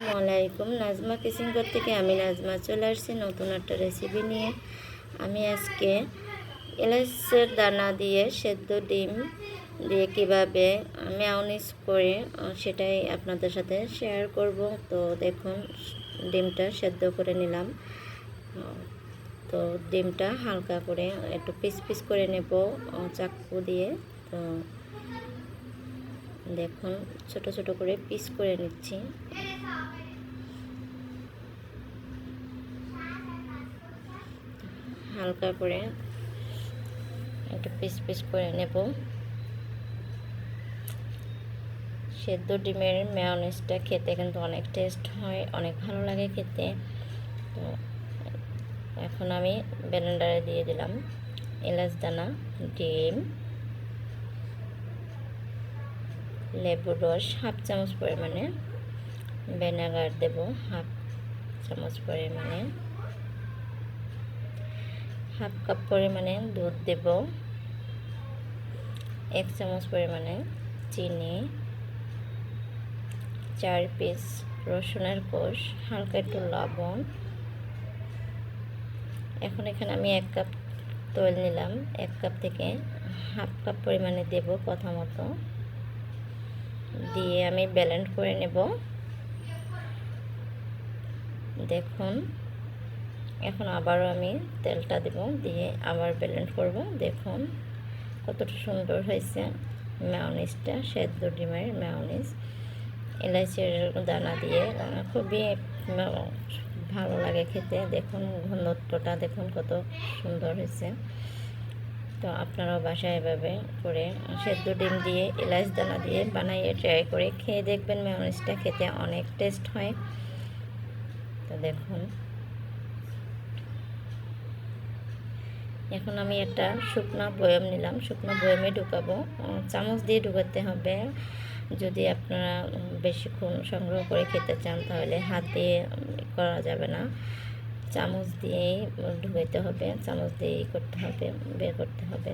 আসসালামাইকুম নাজমা কিচিং ঘর থেকে আমি নাজমা চলে আসছি নতুন একটা রেসিপি নিয়ে। আমি আজকে এলাচের দানা দিয়ে সেদ্ধ ডিম দিয়ে কীভাবে ম্যাওনিজ করে সেটাই আপনাদের সাথে শেয়ার করব। তো দেখুন, ডিমটা সেদ্ধ করে নিলাম। তো ডিমটা হালকা করে একটু পিস পিস করে নেব চাকু দিয়ে। তো দেখুন, ছোট ছোট করে পিস করে নিচ্ছি। হালকা করে একটু পিস পিস করে নেব। সেদ্ধ ডিমের মেয়নেজটা খেতে কিন্তু অনেক টেস্ট হয়, অনেক ভালো লাগে খেতে। তো এখন আমি ব্লেন্ডারে দিয়ে দিলাম এলাচ দানা, ডিম। লেবুর রস হাফ চামচ পরিমাণে। ভিনেগার দেব হাফ চামচ পরিমাণে। হাফ কাপ পরিমাণে দুধ দেব। এক চামচ পরিমাণে চিনি। চার পিস রসুনের কোষ, হালকা একটু লবণ। এখন এখানে আমি এক কাপ তৈল নিলাম। এক কাপ থেকে হাফ কাপ পরিমাণে দেব কথা মতো। দিয়ে আমি ব্যালেন্ড করে নেব। দেখুন, এখন আবারও আমি তেলটা দেব, দিয়ে আবার ব্যালেন্ড করব। দেখুন, কতটা সুন্দর হয়েছে ম্যাওনিজটা সেদ্ধ ডিমের ম্যাওনিজ এলাচের দানা দিয়ে খুবই ভালো লাগে খেতে। দেখুন, ঘনত্বটা দেখুন কত সুন্দর হয়েছে। তো আপনারাও বাসায় এভাবে করে সেদ্ধ ডিম দিয়ে, এলাচ দানা দিয়ে বানাইয়ে ট্রাই করে খেয়ে দেখবেন ম্যাওনিজটা খেতে অনেক টেস্ট হয়। তো দেখুন। এখন আমি একটা শুকনো বয়ম নিলাম। শুকনো বয়মে ঢুকাবো। চামচ দিয়ে ঢুকাতে হবে। যদি আপনারা বেশিক্ষণ সংগ্রহ করে খেতে চান তাহলে হাত দিয়ে করা যাবে না। চামচ দিয়েই ঢুকাইতে হবে চামচ দিয়েই করতে হবে বের করতে হবে।